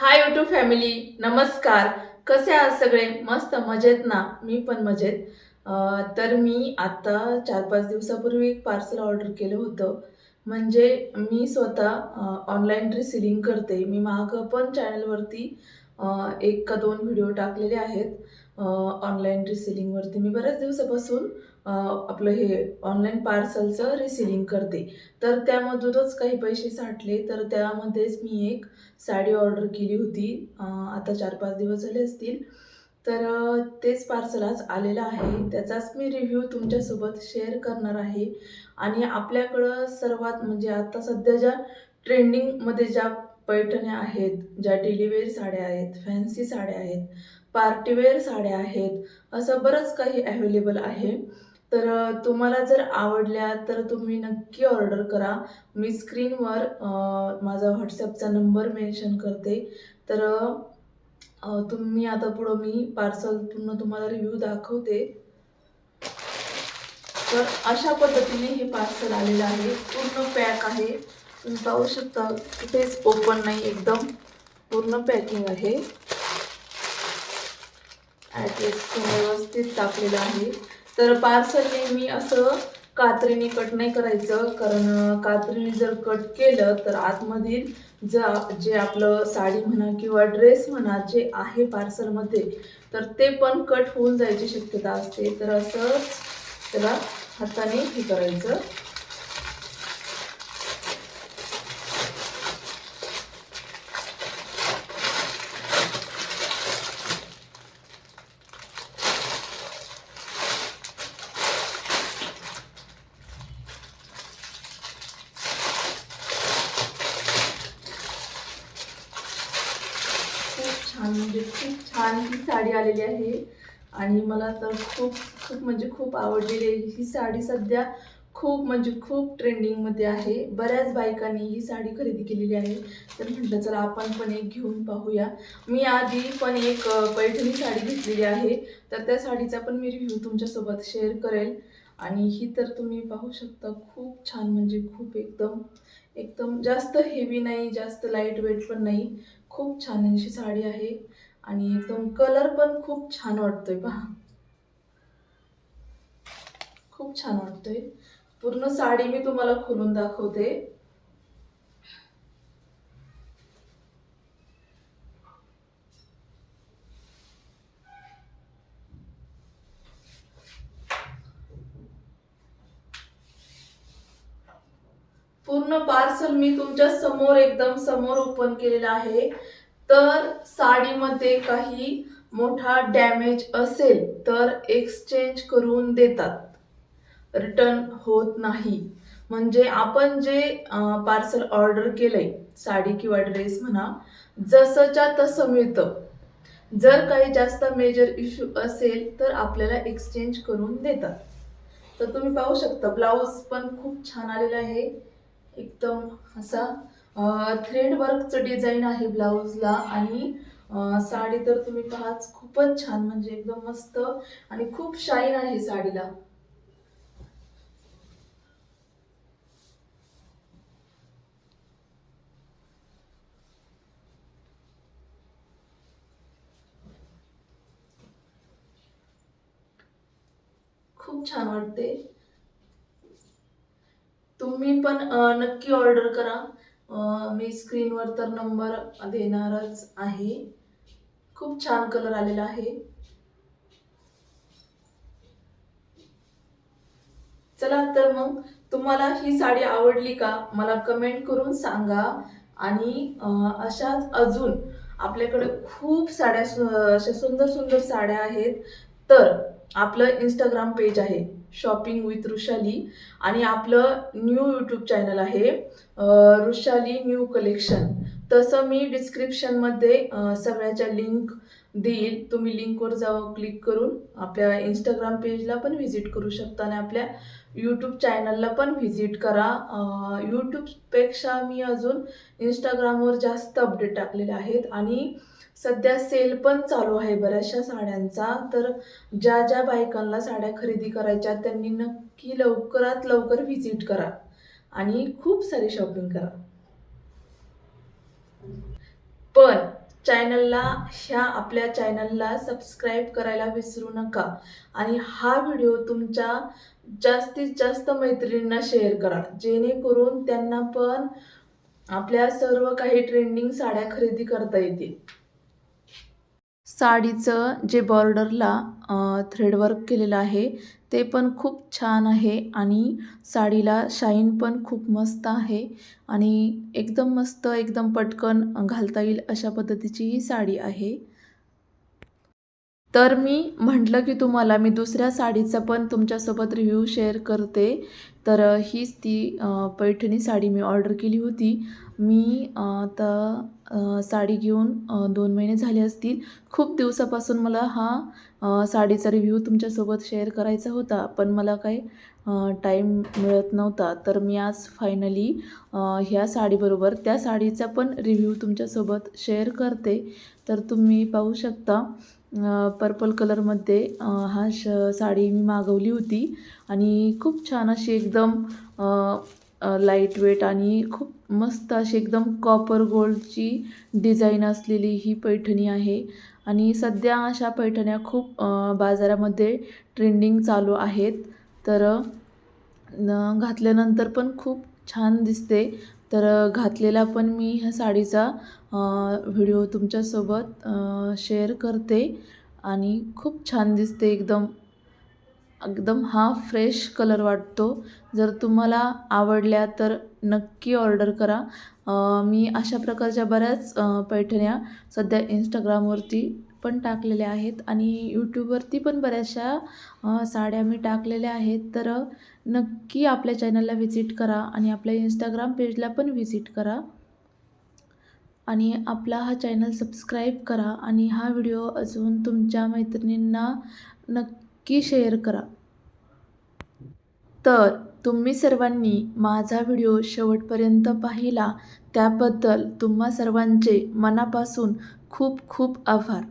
हाय YouTube family नमस्कार. कसे आहात सगळे? मस्त मजेत ना? मी पण मजेत. तर मी आत्ता चार पाच दिवसापूर्वी एक पार्सल ऑर्डर केलं होतं. म्हणजे मी स्वतः ऑनलाईन रिसिलिंग करते. मी मागं पण चॅनलवरती एक का दोन व्हिडिओ टाकलेले आहेत ऑनलाईन रिसिलिंगवरती मी बऱ्याच दिवसापासून आपलं हे ऑनलाईन पार्सलचं रिसिलिंग करते. तर त्यामधूनच काही पैसे साठले तर त्यामध्येच मी एक साडी ऑर्डर केली होती. आता चार पाच दिवस झाले असतील. तर तेच पार्सल आज आलेलं आहे. त्याचाच मी रिव्ह्यू तुमच्यासोबत शेअर करणार आहे. आणि आपल्याकडं सर्वात म्हणजे आता सध्या ज्या ट्रेंडिंगमध्ये ज्या पैठण्या आहेत ज्या डेलीवेअर साड्या आहेत फॅन्सी साड्या आहेत पार्टीवेअर साड्या आहेत असं बरंच काही अवेलेबल आहे. तर तुम्हाला जर आवडल्या तर तुम्ही नक्की ऑर्डर करा. मी स्क्रीनवर माझा व्हॉट्सॲपचा नंबर मेन्शन करते. तर तुम्ही आता पुढं मी पार्सल पूर्ण तुम्हाला रिव्ह्यू दाखवते. तर अशा पद्धतीने हे पार्सल आलेलं आहे. पूर्ण पॅक आहे. तुम्ही पाहू शकता कुठेच ओपन नाही एकदम. पूर्ण पॅकिंग आहे. ॲड्रेस व्यवस्थित टाकलेला आहे. तर पार्सल नेहमी असं कात्रीने कट नाही करायचं. कारण कात्रीने जर कट केलं तर आतमधील जा जे आपलं साडी म्हणा किंवा ड्रेस म्हणा जे आहे पार्सलमध्ये तर ते पण कट होऊन जायची शक्यता असते. तर असंच त्याला हाताने हे करायचं खूप छान म्हणजे खूप छान ही साडी आलेली आहे. आणि मला तर खूप खूप म्हणजे खूप आवडलेली आहे. ही साडी सध्या खूप म्हणजे खूप ट्रेंडिंगमध्ये आहे. बऱ्याच बायकांनी ही साडी खरेदी केलेली आहे. तर म्हटलं चला आपण पण एक घेऊन पाहूया. मी आधी पण एक पैठणी साडी घेतलेली आहे. तर त्या साडीचा पण मी रिव्ह्यू तुमच्यासोबत शेअर करेल. आणि ही तर तुम्ही पाहू शकता खूप छान म्हणजे खूप एकदम एकदम जास्त हेवी नाही जास्त लाइट वेट पण नाही. खूप छान अशी साडी आहे. आणि एकदम कलर पण खूप छान वाटतोय पहा. खूप छान वाटतोय. पूर्ण साडी मी तुम्हाला खोलून दाखवते. पूर्ण पार्सल मी तुमच्यासमोर एकदम समोर ओपन केलेलं आहे. तर साडीमध्ये काही मोठा डॅमेज असेल तर एक्सचेंज करून देतात. रिटर्न होत नाही. म्हणजे आपण जे पार्सल ऑर्डर केलंय साडी किंवा ड्रेस म्हणा जसंच्या तसं मिळतं. जर काही जास्त मेजर इश्यू असेल तर आपल्याला एक्सचेंज करून देतात. तर तुम्ही पाहू शकता ब्लाऊज पण खूप छान आलेला आहे. एकदम असा थ्रेड वर्कचं डिझाईन आहे ब्लाऊजला आणि साडी तर तुम्ही पाहाच खूपच छान म्हणजे एकदम मस्त आणि खूप शाईन आहे साडीला. खूप छान वाटते. तुम्ही पण नक्की ऑर्डर करा. मी स्क्रीनवर तर नंबर देणारच आहे. खूप छान कलर आलेला आहे. चला तर मग तुम्हाला ही साडी आवडली का? मला कमेंट करून सांगा. आणि अशाच अजून आपल्याकडे खूप साड्या अशा सुंदर सुंदर साड्या आहेत. तर आपलं इंस्टाग्राम पेज आहे शॉपिंग विथ रुशाली आणि आपलं न्यू यूट्यूब चॅनल आहे ऋषाली रुशाली न्यू कलेक्शन तसं मी डिस्क्रिप्शनमध्ये सगळ्याच्या लिंक देईल. तुम्ही लिंकवर जाऊन क्लिक करून आपल्या इंस्टाग्राम पेजला पण व्हिजिट करू शकता आणि आपल्या यूट्यूब चॅनलला पण व्हिजिट करा. यूट्यूबपेक्षा मी अजून इंस्टाग्रामवर जास्त अपडेट टाकलेले आहेत. आणि सध्या सेल पण चालू आहे बऱ्याचशा साड्यांचा. तर ज्या ज्या बायकांना साड्या खरेदी करायच्या त्यांनी नक्की लवकरात लवकर व्हिजिट करा आणि खूप सारी शॉपिंग करा. पण चॅनलला ह्या आपल्या चॅनलला सबस्क्राईब करायला विसरू नका आणि हा व्हिडिओ तुमच्या जास्तीत जास्त मैत्रिणींना शेअर करा. जेणेकरून त्यांना पण आपल्या सर्व काही ट्रेंडिंग साड्या खरेदी करता येतील. साडीचं जे बॉर्डरला थ्रेडवर्क केलेलं आहे ते पण खूप छान आहे आणि साडीला शाईन पण खूप मस्त आहे आणि एकदम मस्त एकदम पटकन घालता येईल अशा पद्धतीची ही साडी आहे. तर मी म्हटलं की तुम्हाला मी दुसऱ्या साडीचा पण तुमच्यासोबत रिव्ह्यू शेअर करते. तर हीच ती पैठणी साडी मी ऑर्डर केली होती. मी आता साडी घेऊन दोन महिने झाले असतील. खूप दिवसापासून मला हा साडीचा रिव्ह्यू तुमच्यासोबत शेअर करायचा होता पण मला काही टाईम मिळत नव्हता. तर मी आज फायनली ह्या साडीबरोबर त्या साडीचा पण रिव्ह्यू तुमच्यासोबत शेअर करते. तर तुम्ही पाहू शकता पर्पल कलरमध्ये हा श साडी मी मागवली होती. आणि खूप छान अशी एकदम लाइट वेट आणि खूप मस्त अशी एकदम कॉपर गोल्डची डिझाईन असलेली ही पैठणी आहे. आणि सध्या अशा पैठण्या खूप बाजारामध्ये ट्रेंडिंग चालू आहेत. तर न घातल्यानंतर पण खूप छान दिसते. तर घातलेला पण मी ह्या साडीचा व्हिडिओ तुमच्यासोबत शेअर करते आणि खूप छान दिसते एकदम एकदम हा फ्रेश कलर वाटतो. जर तुम्हाला आवडल्या तर नक्की ऑर्डर करा. मी अशा प्रकारच्या बऱ्याच पैठण्या सध्या इंस्टाग्रामवरती पण टाकलेल्या आहेत आणि यूट्यूबवरती पण बऱ्याचशा साड्या मी टाकलेल्या आहेत. तर नक्की आपल्या चॅनलला व्हिजिट करा आणि आपल्या इंस्टाग्राम पेजला पण व्हिजिट करा. आणि आपला हा चॅनल सबस्क्राईब करा आणि हा व्हिडिओ अजून तुमच्या मैत्रिणींना नक्की शेअर करा. तर तुम्ही सर्वांनी माझा व्हिडिओ शेवटपर्यंत पाहिला त्याबद्दल तुम्हा सर्वांचे मनापासून खूप खूप आभार.